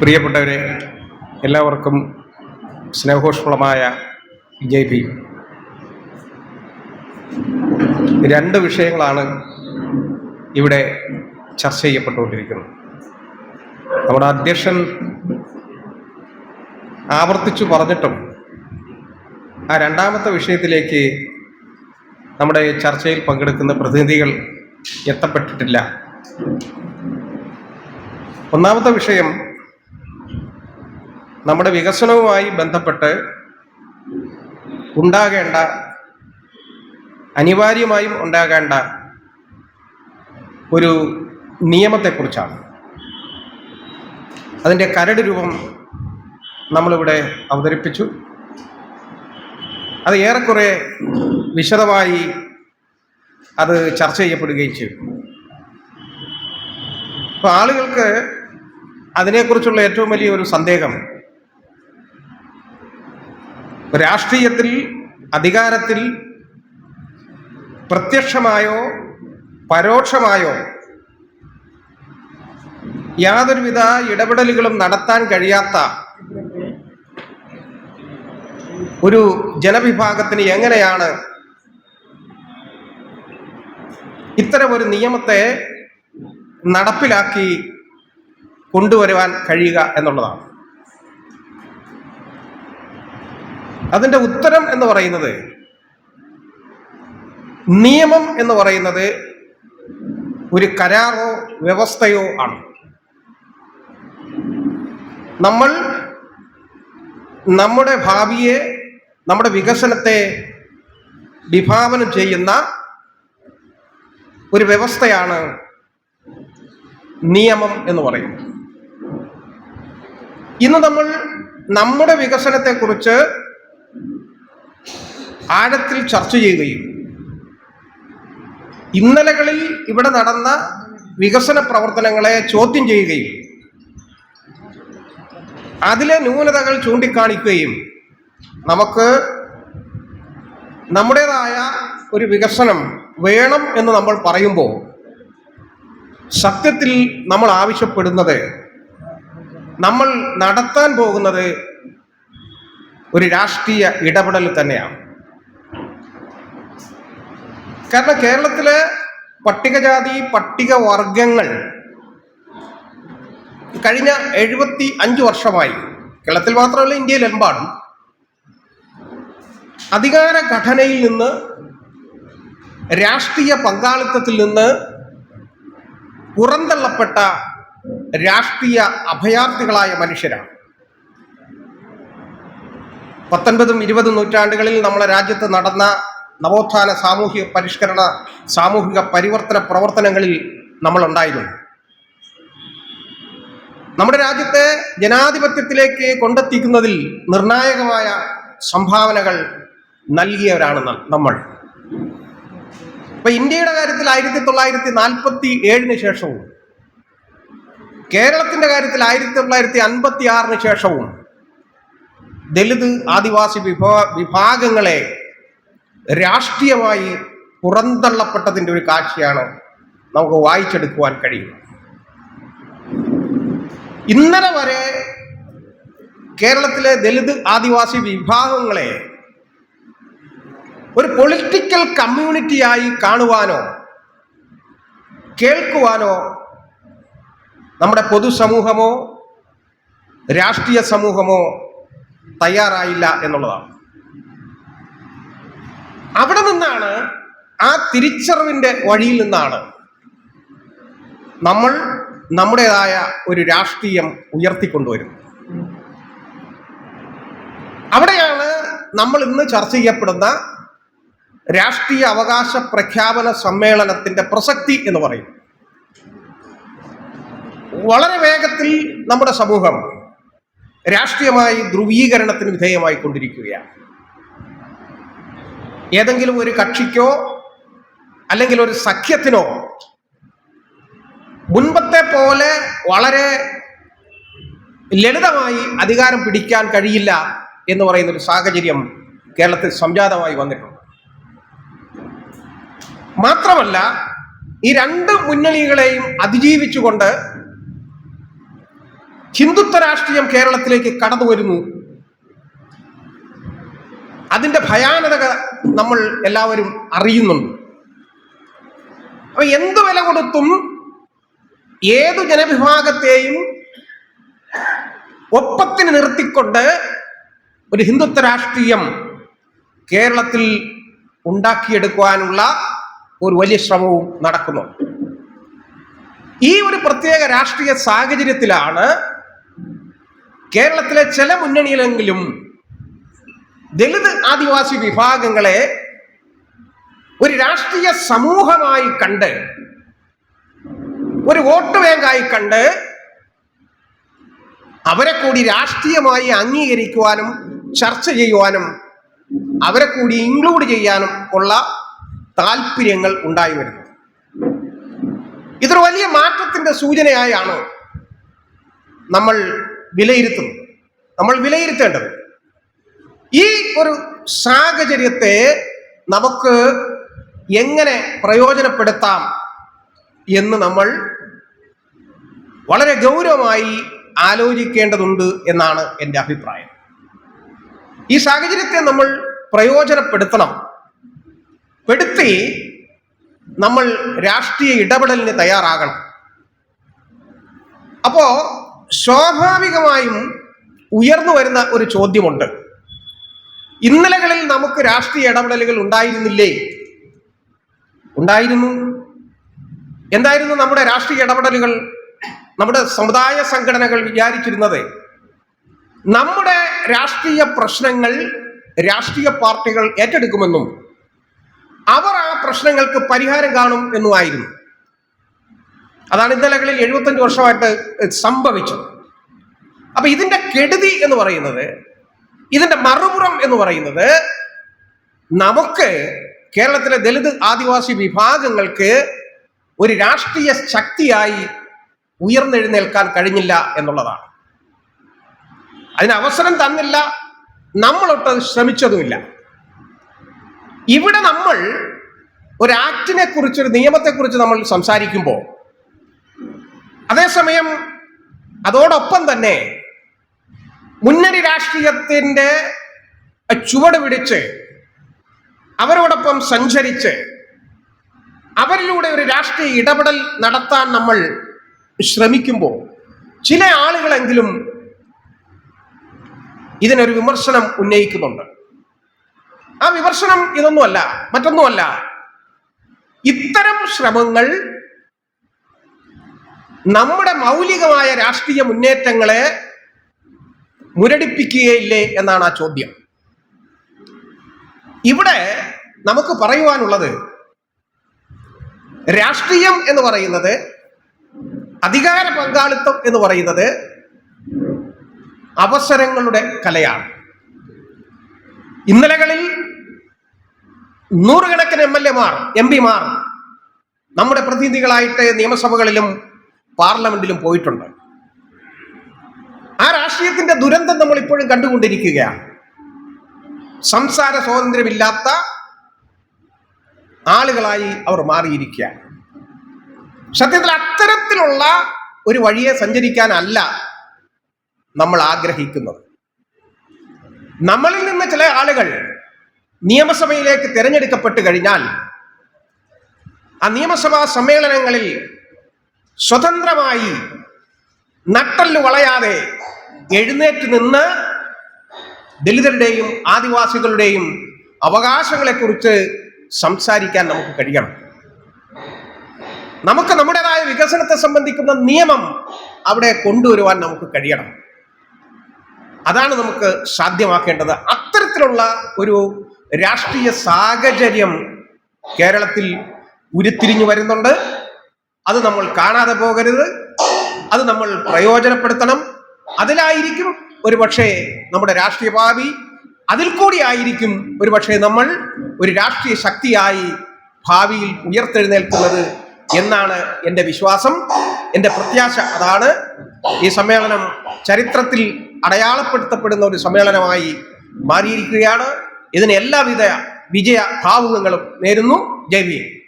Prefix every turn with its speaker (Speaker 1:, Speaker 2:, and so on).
Speaker 1: പ്രിയപ്പെട്ടവരെ എല്ലാവർക്കും സ്നേഹോഷ്മളമായ ജയ് ഭീം. രണ്ട് വിഷയങ്ങളാണ് ഇവിടെ ചർച്ച ചെയ്യപ്പെട്ടുകൊണ്ടിരിക്കുന്നത്. നമ്മുടെ അധ്യക്ഷൻ ആവർത്തിച്ചു പറഞ്ഞിട്ടും ആ രണ്ടാമത്തെ വിഷയത്തിലേക്ക് നമ്മുടെ ചർച്ചയിൽ പങ്കെടുക്കുന്ന പ്രതിനിധികൾ എത്തപ്പെട്ടിട്ടില്ല. ഒന്നാമത്തെ വിഷയം നമ്മുടെ വികസനവുമായി ബന്ധപ്പെട്ട് ഉണ്ടാകേണ്ട അനിവാര്യമായും ഉണ്ടാകേണ്ട ഒരു നിയമത്തെക്കുറിച്ചാണ്. അതിന്റെ കരട് രൂപം നമ്മളിവിടെ അവതരിപ്പിച്ചു. അത് ഏറെക്കുറെ വിശദമായി അത് ചർച്ച ചെയ്യപ്പെടുകയും ചെയ്തു അപ്പോൾ ആളുകൾക്ക് അതിനെക്കുറിച്ചുള്ള ഏറ്റവും വലിയ ഒരു സന്ദേഹം രാഷ്ട്രീയത്തിൽ അധികാരത്തിൽ പ്രത്യക്ഷമായോ പരോക്ഷമായോ യാതൊരുവിധ ഇടപെടലുകളും നടത്താൻ കഴിയാത്ത ഒരു ജനവിഭാഗത്തിന് എങ്ങനെയാണ് ഇത്തരമൊരു നിയമത്തെ നടപ്പിലാക്കി കൊണ്ടുവരുവാൻ കഴിയുക എന്നുള്ളതാണ്. അതിന്റെ ഉത്തരം എന്ന് പറയുന്നത് നിയമം എന്ന് പറയുന്നത് ഒരു കരാറോ വ്യവസ്ഥയോ ആണ്. നമ്മൾ നമ്മുടെ ഭാവിയെ നമ്മുടെ വികസനത്തെ വിഭാവനം ചെയ്യുന്ന ഒരു വ്യവസ്ഥയാണ് നിയമം എന്ന് പറയുന്നത്. ഇന്ന് നമ്മൾ നമ്മുടെ വികസനത്തെക്കുറിച്ച് ആഴത്തിൽ ചർച്ച ചെയ്യുകയും ഇന്നലകളിൽ ഇവിടെ നടന്ന വികസന പ്രവർത്തനങ്ങളെ ചോദ്യം ചെയ്യുകയും അതിലെ ന്യൂനതകൾ ചൂണ്ടിക്കാണിക്കുകയും നമുക്ക് നമ്മുടേതായ ഒരു വികസനം വേണം എന്ന് നമ്മൾ പറയുമ്പോൾ സത്യത്തിൽ നമ്മൾ ആവശ്യപ്പെടുന്നത് നമ്മൾ നടത്താൻ പോകുന്നത് ഒരു രാഷ്ട്രീയ ഇടപെടൽ തന്നെയാണ്. കാരണം കേരളത്തിലെ പട്ടികജാതി പട്ടിക വർഗങ്ങൾ കഴിഞ്ഞ എഴുപത്തി അഞ്ച് വർഷമായി കേരളത്തിൽ മാത്രമല്ല ഇന്ത്യയിലെമ്പാടും അധികാര ഘടനയിൽ നിന്ന് രാഷ്ട്രീയ പങ്കാളിത്തത്തിൽ നിന്ന് പുറന്തള്ളപ്പെട്ട രാഷ്ട്രീയ അഭയാർത്ഥികളായ മനുഷ്യരാണ്. പത്തൊൻപതും ഇരുപതും നൂറ്റാണ്ടുകളിൽ നമ്മളെ രാജ്യത്ത് നടന്ന നവോത്ഥാന സാമൂഹിക പരിഷ്കരണ സാമൂഹിക പരിവർത്തന പ്രവർത്തനങ്ങളിൽ നമ്മളുണ്ടായിരുന്നു. നമ്മുടെ രാജ്യത്തെ ജനാധിപത്യത്തിലേക്ക് കൊണ്ടെത്തിക്കുന്നതിൽ നിർണായകമായ സംഭാവനകൾ നൽകിയവരാണ് നമ്മൾ. ഇപ്പൊ ഇന്ത്യയുടെ കാര്യത്തിൽ ആയിരത്തി തൊള്ളായിരത്തി നാൽപ്പത്തി ഏഴിന് ശേഷവും കേരളത്തിന്റെ കാര്യത്തിൽ ആയിരത്തി തൊള്ളായിരത്തി അൻപത്തി ആറിന് ശേഷവും ദലിത് ആദിവാസി വിഭാ വിഭാഗങ്ങളെ രാഷ്ട്രീയമായി പുറന്തള്ളപ്പെട്ടതിന്റെ ഒരു കാഴ്ചയാണ് നമുക്ക് വായിച്ചെടുക്കുവാൻ കഴിയും ഇന്നലെ വരെ കേരളത്തിലെ ദലിത് ആദിവാസി വിഭാഗങ്ങളെ ഒരു പൊളിറ്റിക്കൽ കമ്മ്യൂണിറ്റിയായി കാണുവാനോ കേൾക്കുവാനോ നമ്മുടെ പൊതുസമൂഹമോ രാഷ്ട്രീയ സമൂഹമോ തയ്യാറായില്ല എന്നുള്ളതാണ്. അവിടെ നിന്നാണ് ആ തിരിച്ചറിവിന്റെ വഴിയിൽ നിന്നാണ് നമ്മൾ നമ്മുടേതായ ഒരു രാഷ്ട്രീയം ഉയർത്തിക്കൊണ്ടുവരുന്നത്. അവിടെയാണ് നമ്മൾ ഇന്ന് ചർച്ച ചെയ്യപ്പെടുന്ന രാഷ്ട്രീയ അവകാശ പ്രഖ്യാപന സമ്മേളനത്തിന്റെ പ്രസക്തി എന്ന് പറയും വളരെ വേഗത്തിൽ നമ്മുടെ സമൂഹം രാഷ്ട്രീയമായി ധ്രുവീകരണത്തിന് വിധേയമായി കൊണ്ടിരിക്കുകയാണ് ഏതെങ്കിലും ഒരു കക്ഷിക്കോ അല്ലെങ്കിൽ ഒരു സഖ്യത്തിനോ മുൻപത്തെ പോലെ വളരെ ലളിതമായി അധികാരം പിടിക്കാൻ കഴിയില്ല എന്ന് പറയുന്ന ഒരു സാഹചര്യം കേരളത്തിൽ സംജാതമായി വന്നിട്ടുണ്ട്. മാത്രമല്ല ഈ രണ്ട് മുന്നണികളെയും അതിജീവിച്ചുകൊണ്ട് ഹിന്ദുത്വ രാഷ്ട്രീയം കേരളത്തിലേക്ക് കടന്നു വരുന്നു. അതിന്റെ ഭയാനക നമ്മൾ എല്ലാവരും അറിയുന്നുണ്ട്. അപ്പൊ എന്ത് വില കൊടുത്തും ഏതു ജനവിഭാഗത്തെയും ഒപ്പത്തിന് നിർത്തിക്കൊണ്ട് ഒരു ഹിന്ദുത്വ രാഷ്ട്രീയം കേരളത്തിൽ ഉണ്ടാക്കിയെടുക്കുവാനുള്ള ഒരു വലിയ ശ്രമവും നടക്കുന്നു. ഈ ഒരു പ്രത്യേക രാഷ്ട്രീയ സാഹചര്യത്തിലാണ് കേരളത്തിലെ ചില മുന്നണിയിലെങ്കിലും ദളിത് ആദിവാസി വിഭാഗങ്ങളെ ഒരു രാഷ്ട്രീയ സമൂഹമായി കണ്ട് ഒരു വോട്ട് ബാങ്കായി കണ്ട് അവരെ കൂടി രാഷ്ട്രീയമായി അംഗീകരിക്കുവാനും ചർച്ച ചെയ്യുവാനും അവരെ കൂടി ഇൻക്ലൂഡ് ചെയ്യാനും ഉള്ള താല്പര്യങ്ങൾ ഉണ്ടായി വരുന്നു. ഇതൊരു വലിയ മാറ്റത്തിന്റെ സൂചനയായാണ് നമ്മൾ വിലയിരുത്തുന്നത് നമ്മൾ വിലയിരുത്തേണ്ടത്. ഈ ഒരു സാഹചര്യത്തെ നമുക്ക് എങ്ങനെ പ്രയോജനപ്പെടുത്താം എന്ന് നമ്മൾ വളരെ ഗൗരവമായി ആലോചിക്കേണ്ടതുണ്ട് എന്നാണ് എന്റെ അഭിപ്രായം. ഈ സാഹചര്യത്തെ നമ്മൾ പ്രയോജനപ്പെടുത്തണം. പെടുത്തി നമ്മൾ രാഷ്ട്രീയ ഇടപെടലിന് തയ്യാറാകണം. അപ്പോ സ്വാഭാവികമായും ഉയർന്നു വരുന്ന ഒരു ചോദ്യമുണ്ട്. ഇന്നലകളിൽ നമുക്ക് രാഷ്ട്രീയ ഇടപെടലുകൾ ഉണ്ടായിരുന്നില്ലേ? ഉണ്ടായിരുന്നു. എന്തായിരുന്നു നമ്മുടെ രാഷ്ട്രീയ ഇടപെടലുകൾ നമ്മുടെ സമുദായ സംഘടനകൾ വിചാരിച്ചിരുന്നത്? നമ്മുടെ രാഷ്ട്രീയ പ്രശ്നങ്ങൾ രാഷ്ട്രീയ പാർട്ടികൾ ഏറ്റെടുക്കുമെന്നും അവർ ആ പ്രശ്നങ്ങൾക്ക് പരിഹാരം കാണും എന്നുമായിരുന്നു. അതാണ് ഇന്നലകളിൽ എഴുപത്തഞ്ച് വർഷമായിട്ട് സംഭവിച്ചത്. അപ്പൊ ഇതിന്റെ കെടുതി എന്ന് പറയുന്നത് ഇതിന്റെ മറുപുറം എന്ന് പറയുന്നത് നമുക്ക് കേരളത്തിലെ ദളിത് ആദിവാസി വിഭാഗങ്ങൾക്ക് ഒരു രാഷ്ട്രീയ ശക്തിയായി ഉയർന്നെഴുന്നേൽക്കാൻ കഴിഞ്ഞില്ല എന്നുള്ളതാണ്. അതിന് അവസരം തന്നില്ല നമ്മളൊട്ട് ശ്രമിച്ചതുമില്ല. ഇവിടെ നമ്മൾ ഒരു ആക്ടിനെ കുറിച്ച് ഒരു നിയമത്തെ കുറിച്ച് നമ്മൾ സംസാരിക്കുമ്പോൾ അതേസമയം അതോടൊപ്പം തന്നെ മുന്നണി രാഷ്ട്രീയത്തിന്റെ ചുവട് പിടിച്ച് അവരോടൊപ്പം സഞ്ചരിച്ച് അവരിലൂടെ ഒരു രാഷ്ട്രീയ ഇടപെടൽ നടത്താൻ നമ്മൾ ശ്രമിക്കുമ്പോൾ ചില ആളുകളെങ്കിലും ഇതിനൊരു വിമർശനം ഉന്നയിക്കുന്നുണ്ട്. ആ വിമർശനം ഇതൊന്നുമല്ല മറ്റൊന്നുമല്ല. ഇത്തരം ശ്രമങ്ങൾ നമ്മുടെ മൗലികമായ രാഷ്ട്രീയ മുന്നേറ്റങ്ങളെ മുരടിപ്പിക്കുകയില്ലേ എന്നാണ് ആ ചോദ്യം. ഇവിടെ നമുക്ക് പറയുവാനുള്ളത് രാഷ്ട്രീയം എന്ന് പറയുന്നത് അധികാര പങ്കാളിത്തം എന്ന് പറയുന്നത് അവസരങ്ങളുടെ കലയാണ്. ഇന്നലകളിൽ നൂറുകണക്കിന് എം എൽ എമാർ എം പിമാർ നമ്മുടെ പ്രതിനിധികളായിട്ട് നിയമസഭകളിലും പാർലമെന്റിലും പോയിട്ടുണ്ട്. ആ രാഷ്ട്രീയത്തിന്റെ ദുരന്തം നമ്മൾ ഇപ്പോഴും കണ്ടുകൊണ്ടിരിക്കുകയാണ്. സംസാര സ്വാതന്ത്ര്യമില്ലാത്ത ആളുകളായി അവർ മാറിയിരിക്കുകയാണ്. സത്യത്തിൽ അത്തരത്തിലുള്ള ഒരു വഴിയെ സഞ്ചരിക്കാനല്ല നമ്മൾ ആഗ്രഹിക്കുന്നത്. നമ്മളിൽ നിന്ന് ചില ആളുകൾ നിയമസഭയിലേക്ക് തിരഞ്ഞെടുക്കപ്പെട്ടു കഴിഞ്ഞാൽ ആ നിയമസഭാ സമ്മേളനങ്ങളിൽ സ്വതന്ത്രമായി നട്ടൽ വളയാതെ എഴുന്നേറ്റ് നിന്ന് ദലിതരുടെയും ആദിവാസികളുടെയും അവകാശങ്ങളെക്കുറിച്ച് സംസാരിക്കാൻ നമുക്ക് കഴിയണം. നമുക്ക് നമ്മുടേതായ വികസനത്തെ സംബന്ധിക്കുന്ന നിയമം അവിടെ കൊണ്ടുവരുവാൻ നമുക്ക് കഴിയണം. അതാണ് നമുക്ക് സാധ്യമാക്കേണ്ടത്. അത്തരത്തിലുള്ള ഒരു രാഷ്ട്രീയ സാഹചര്യം കേരളത്തിൽ ഉരുത്തിരിഞ്ഞു വരുന്നുണ്ട്. അത് നമ്മൾ കാണാതെ പോകരുത്. അത് നമ്മൾ പ്രയോജനപ്പെടുത്തണം. അതിലായിരിക്കും ഒരുപക്ഷെ നമ്മുടെ രാഷ്ട്രീയ ഭാവി. അതിൽ കൂടി ആയിരിക്കും ഒരുപക്ഷെ നമ്മൾ ഒരു രാഷ്ട്രീയ ശക്തിയായി ഭാവിയിൽ ഉയർത്തെഴുന്നേൽക്കുന്നത് എന്നാണ് എന്റെ വിശ്വാസം. എന്റെ പ്രത്യാശ അതാണ്. ഈ സമ്മേളനം ചരിത്രത്തിൽ അടയാളപ്പെടുത്തപ്പെടുന്ന ഒരു സമ്മേളനമായി മാറിയിരിക്കുകയാണ്. ഇതിന് എല്ലാവിധ വിജയ ഭാവുകങ്ങളും നേരുന്നു. ഭീം.